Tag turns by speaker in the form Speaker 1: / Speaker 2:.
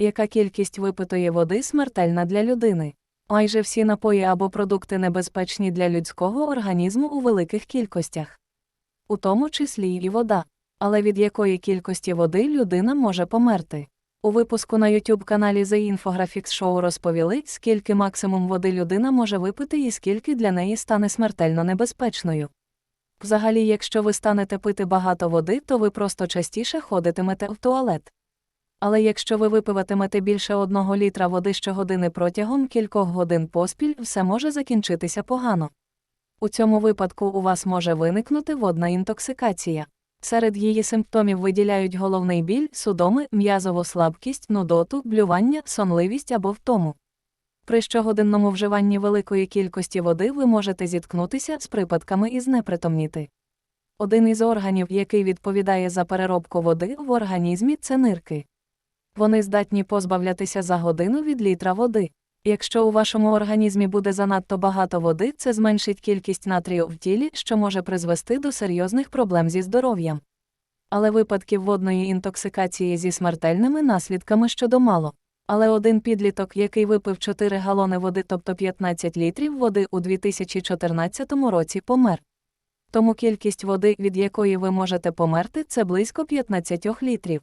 Speaker 1: Яка кількість випитої води смертельна для людини? Майже всі напої або продукти небезпечні для людського організму у великих кількостях, у тому числі і вода. Але від якої кількості води людина може померти? У випуску на YouTube каналі The Infographics Show розповіли, скільки максимум води людина може випити і скільки для неї стане смертельно небезпечною. Взагалі, якщо ви станете пити багато води, то ви просто частіше ходитимете в туалет. Але якщо ви випиватимете більше одного літра води щогодини протягом кількох годин поспіль, все може закінчитися погано. У цьому випадку у вас може виникнути водна інтоксикація. Серед її симптомів виділяють головний біль, судоми, м'язову слабкість, нудоту, блювання, сонливість або втому. При щогодинному вживанні великої кількості води ви можете зіткнутися з припадками і знепритомніти. Один із органів, який відповідає за переробку води в організмі, це нирки. Вони здатні позбавлятися за годину від літра води. Якщо у вашому організмі буде занадто багато води, це зменшить кількість натрію в тілі, що може призвести до серйозних проблем зі здоров'ям. Але випадків водної інтоксикації зі смертельними наслідками щодо мало. Але один підліток, який випив 4 галони води, тобто 15 літрів води у 2014 році, помер. Тому кількість води, від якої ви можете померти, це близько 15 літрів.